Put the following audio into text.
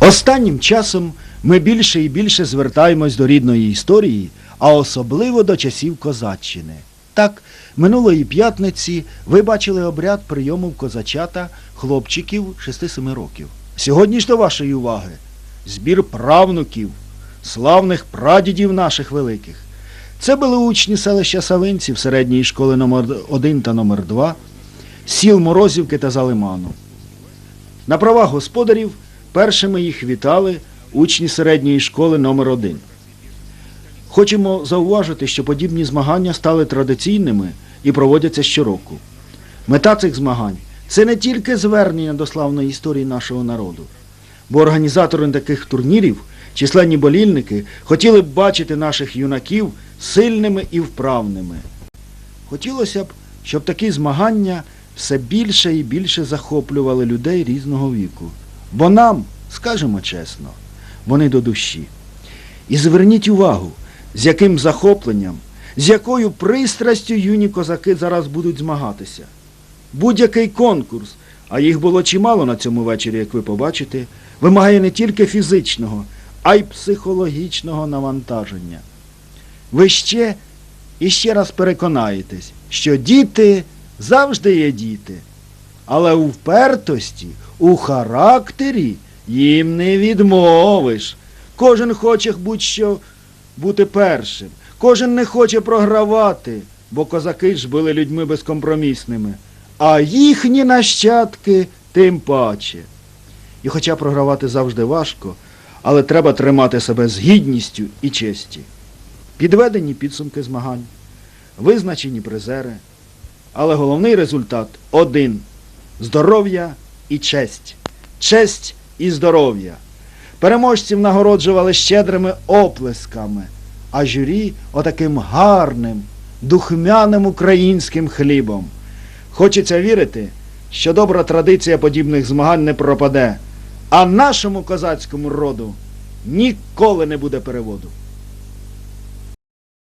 Останнім часом ми більше і більше звертаємось до рідної історії, а особливо до часів козаччини. Так, минулої п'ятниці ви бачили обряд прийому в козачата хлопчиків 6-7 років. Сьогодні ж до вашої уваги збір правнуків, славних прадідів наших великих. Це були учні селища Савинців середньої школи номер 1 та номер 2 сіл Морозівки та Залиману. На правах господарів першими їх вітали учні середньої школи номер 1 Хочемо зауважити, що подібні змагання стали традиційними і проводяться щороку. Мета цих змагань це не тільки звернення до славної історії нашого народу, бо організатори таких турнірів, численні болільники, хотіли б бачити наших юнаків сильними і вправними. Хотілося б, щоб такі змагання все більше і більше захоплювали людей різного віку. Бо нам, скажемо чесно, вони до душі. І зверніть увагу, з яким захопленням, з якою пристрастю юні козаки зараз будуть змагатися. Будь-який конкурс, а їх було чимало на цьому вечорі, як ви побачите, вимагає не тільки фізичного, а й психологічного навантаження. Ви ще і ще раз переконаєтесь, що діти завжди є діти, але у впертості, у характері їм не відмовиш. Кожен хоче будь-що бути першим, кожен не хоче програвати, бо козаки ж були людьми безкомпромісними, а їхні нащадки тим паче. І хоча програвати завжди важко, але треба тримати себе з гідністю і честі. Підведені підсумки змагань, визначені призери, але головний результат один здоров'я і честь. Честь і здоров'я. Переможців нагороджували щедрими оплесками, а журі отаким гарним, духмяним українським хлібом. Хочеться вірити, що добра традиція подібних змагань не пропаде, а нашому козацькому роду ніколи не буде переводу.